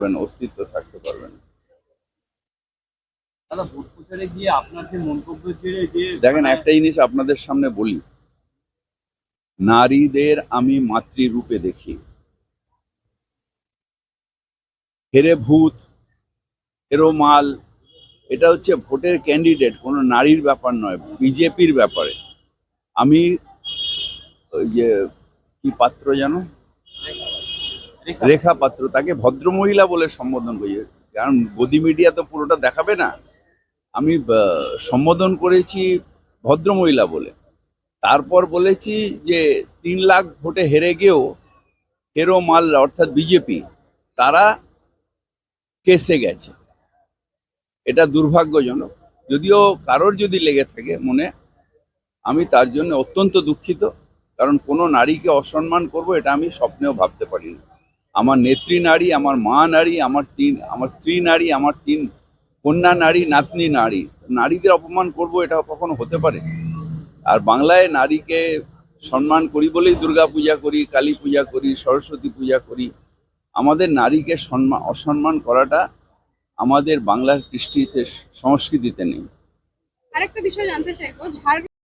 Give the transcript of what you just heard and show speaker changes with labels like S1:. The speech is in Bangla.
S1: অস্তিত্ব থাকতে পারবে না দেখেন
S2: মানে
S1: একটা জিনিস আপনাদের সামনে বলি। নারীদের আমি মাতৃরূপে দেখি। হেরে ভূত হেরো মাল এটা হচ্ছে ভোটের ক্যান্ডিডেট কোনো নারীর ব্যাপার নয় বিজেপির ব্যাপারে। আমি যে কি পাত্র জানো
S2: রেখা-
S1: পাত্র, তাকে ভদ্রমহিলা বলে সম্বোধন করি। কারণ গদি মিডিয়া তো পুরোটা দেখাবে না। আমি সম্বোধন করেছি ভদ্রমহিলা বলে। তারপর বলেছি যে, তিন লাখ ভোটে হেরে গিয়েও হেরো মাল, অর্থাৎ বিজেপি, তারা কেসে গেছে। এটা দুর্ভাগ্যজনক। যদিও কারোর যদি লেগে থাকে মনে, আমি তার জন্য অত্যন্ত দুঃখিত। কারণ কোনো নারীকে অসম্মান করব, এটা আমি স্বপ্নেও ভাবতে পারি না আমার নেত্রী নারী, আমার মা নারী, আমার তিন, আমার স্ত্রী নারী, আমার তিন কন্যা নারী, নাতনি নারী। নারীদের অপমান করব এটা কখনো হতে পারে? আর বাংলায় নারীকে সম্মান করি বলেই দুর্গা পূজা করি কালী পূজা করি, সরস্বতী পূজা করি। আমাদের নারীকে সম্মান অসম্মান করাটা আমাদের বাংলার কৃষ্টিতে, সংস্কৃতিতে নেই।
S3: আরেকটা বিষয় জানতে চাইব